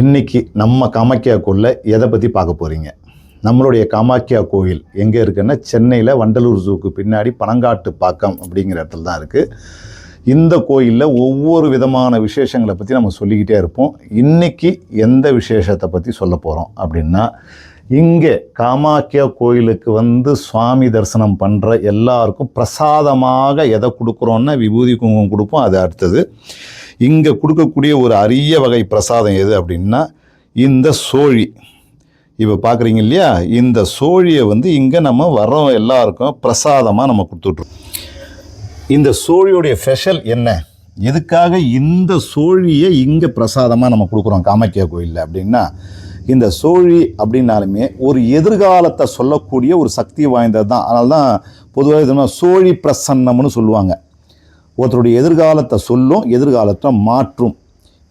இன்னைக்கு நம்ம காமாக்கியா கோயிலில் எதை பற்றி பார்க்க போகிறீங்க நம்மளுடைய காமாக்கியா கோயில் எங்கே இருக்குன்னா சென்னையில் வண்டலூர் ஜூக்கு பின்னாடி பனங்காட்டு பாக்கம் அப்படிங்கிற இடத்துல தான் இருக்குது இந்த கோயிலில் ஒவ்வொரு விதமான விசேஷங்களை பற்றி நம்ம சொல்லிக்கிட்டே இருப்போம். இன்றைக்கி எந்த விசேஷத்தை பற்றி சொல்ல போகிறோம் அப்படின்னா இங்கே காமாக்கியா கோயிலுக்கு வந்து சுவாமி தரிசனம் பண்ணுற எல்லாருக்கும் பிரசாதமாக எதை கொடுக்குறோன்னா விபூதி குங்குமம் கொடுப்போம். அது அடுத்தது இங்கே கொடுக்கக்கூடிய ஒரு அரிய வகை பிரசாதம் எது அப்படின்னா இந்த சோழி. இப்போ பார்க்குறீங்க இல்லையா? இந்த சோழியை வந்து இங்கே நம்ம வர்றோம் எல்லாருக்கும் பிரசாதமாக நம்ம கொடுத்துட்ருக்கோம். இந்த சோழியுடைய ஸ்பெஷல் என்ன? எதுக்காக இந்த சோழியை இங்கே பிரசாதமாக நம்ம கொடுக்குறோம் காமாக்கியா கோயிலில் அப்படின்னா இந்த சோழி அப்படின்னாலுமே ஒரு எதிர்காலத்தை சொல்லக்கூடிய ஒரு சக்தி வாய்ந்தது தான் அதனால தான் பொதுவாக இதுனா சோழி பிரசன்னம்னு சொல்லுவாங்க. ஒருத்தருடைய எதிர்காலத்தை சொல்லும் எதிர்காலத்தை மாற்றும்.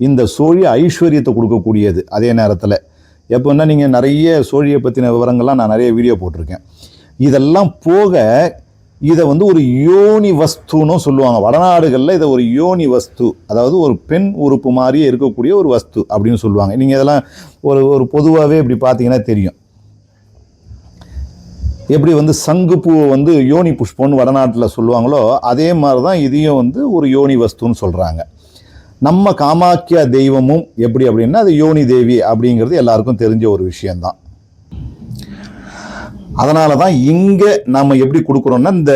இந்த சோழி ஐஸ்வர்யத்தை கொடுக்கக்கூடியது அதே நேரத்தில். எப்போன்னா நீங்கள் நிறைய சோழியை பற்றின விவரங்கள்லாம் நான் நிறைய வீடியோ போட்டிருக்கேன். இதெல்லாம் போக இதை வந்து ஒரு யோனி வஸ்துன்னு சொல்லுவாங்க. வடநாடுகளில் இதை ஒரு யோனி வஸ்து அதாவது ஒரு பெண் உறுப்பு மாதிரியே இருக்கக்கூடிய ஒரு வஸ்து அப்படின்னு சொல்லுவாங்க. நீங்கள் இதெல்லாம் ஒரு ஒரு பொதுவாகவே இப்படி பார்த்தீங்கன்னா தெரியும். எப்படி வந்து சங்குப்பூவை வந்து யோனி புஷ்பம்னு வடநாட்டில் சொல்லுவாங்களோ அதே மாதிரி தான் இதையும் வந்து ஒரு யோனி வஸ்துன்னு சொல்கிறாங்க நம்ம காமாக்கியா தெய்வமும் எப்படி அப்படின்னா அது யோனி தேவி அப்படிங்கிறது எல்லாருக்கும் தெரிஞ்ச ஒரு விஷயந்தான் அதனால தான் இங்கே நம்ம எப்படி கொடுக்குறோன்னா இந்த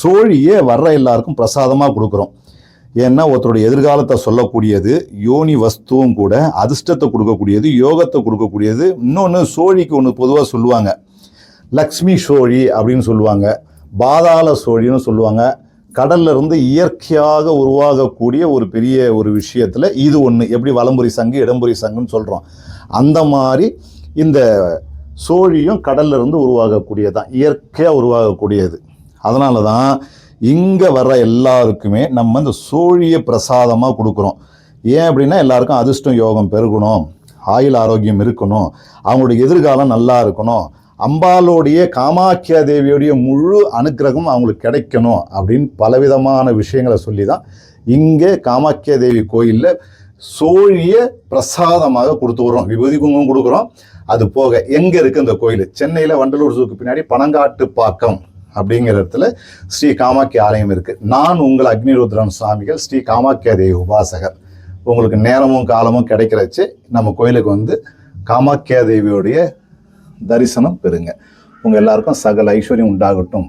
சோழியை வர்ற எல்லாருக்கும் பிரசாதமாக கொடுக்குறோம். ஏன்னா ஒருத்தருடைய எதிர்காலத்தை சொல்லக்கூடியது யோனி வஸ்துவும் கூட அதிர்ஷ்டத்தை கொடுக்கக்கூடியது யோகத்தை கொடுக்கக்கூடியது. இன்னொன்று சோழிக்கு ஒன்று பொதுவாக சொல்லுவாங்க. லக்ஷ்மி சோழி அப்படின்னு சொல்லுவாங்க. பாதாள சோழின்னு சொல்லுவாங்க. கடல்ல இருந்து இயற்கையாக உருவாகக்கூடிய ஒரு பெரிய ஒரு விஷயத்தில் இது ஒன்று எப்படி வலம்புரி சங்கு இடம்புரி சங்குன்னு சொல்கிறோம் அந்த மாதிரி இந்த சோழியும் கடல்ல இருந்து உருவாகக்கூடியதான் இயற்கையாக உருவாகக்கூடியது. அதனால தான் இங்கே வர்ற எல்லாருக்குமே நம்ம இந்த சோழியை பிரசாதமாக கொடுக்குறோம். ஏன் அப்படின்னா எல்லாருக்கும் அதிர்ஷ்டம் யோகம் பெருகணும். ஆயுள் ஆரோக்கியம் இருக்கணும். அவங்களுடைய எதிர்காலம் நல்லா இருக்கணும். அம்பாலோடைய காமாக்கியா தேவியோடைய முழு அனுக்கிரகம் அவங்களுக்கு கிடைக்கணும் அப்படின்னு பலவிதமான விஷயங்களை சொல்லி தான் இங்கே காமாட்சியா தேவி கோயிலில் சோழியை பிரசாதமாக கொடுத்து வரோம் விபூதி குங்குமம் கொடுக்குறோம். அது போக எங்கே இருக்குது இந்த கோயில்? சென்னையில் வண்டலூர் சூக்கு பின்னாடி பனங்காட்டு பாக்கம் அப்படிங்கிற இடத்துல ஸ்ரீ காமாக்கிய ஆலயம் இருக்குது நான் உங்கள் அக்னிருத்ரன் சுவாமிகள் ஸ்ரீ காமாக்கியா தேவி உபாசகர். உங்களுக்கு நேரமும் காலமும் கிடைக்கிறச்சு நம்ம கோயிலுக்கு வந்து காமாக்கியா தேவியோடைய தரிசனம் பெறுங்க. உங்கள் எல்லாருக்கும் சகல ஐஸ்வர்யம் உண்டாகட்டும்.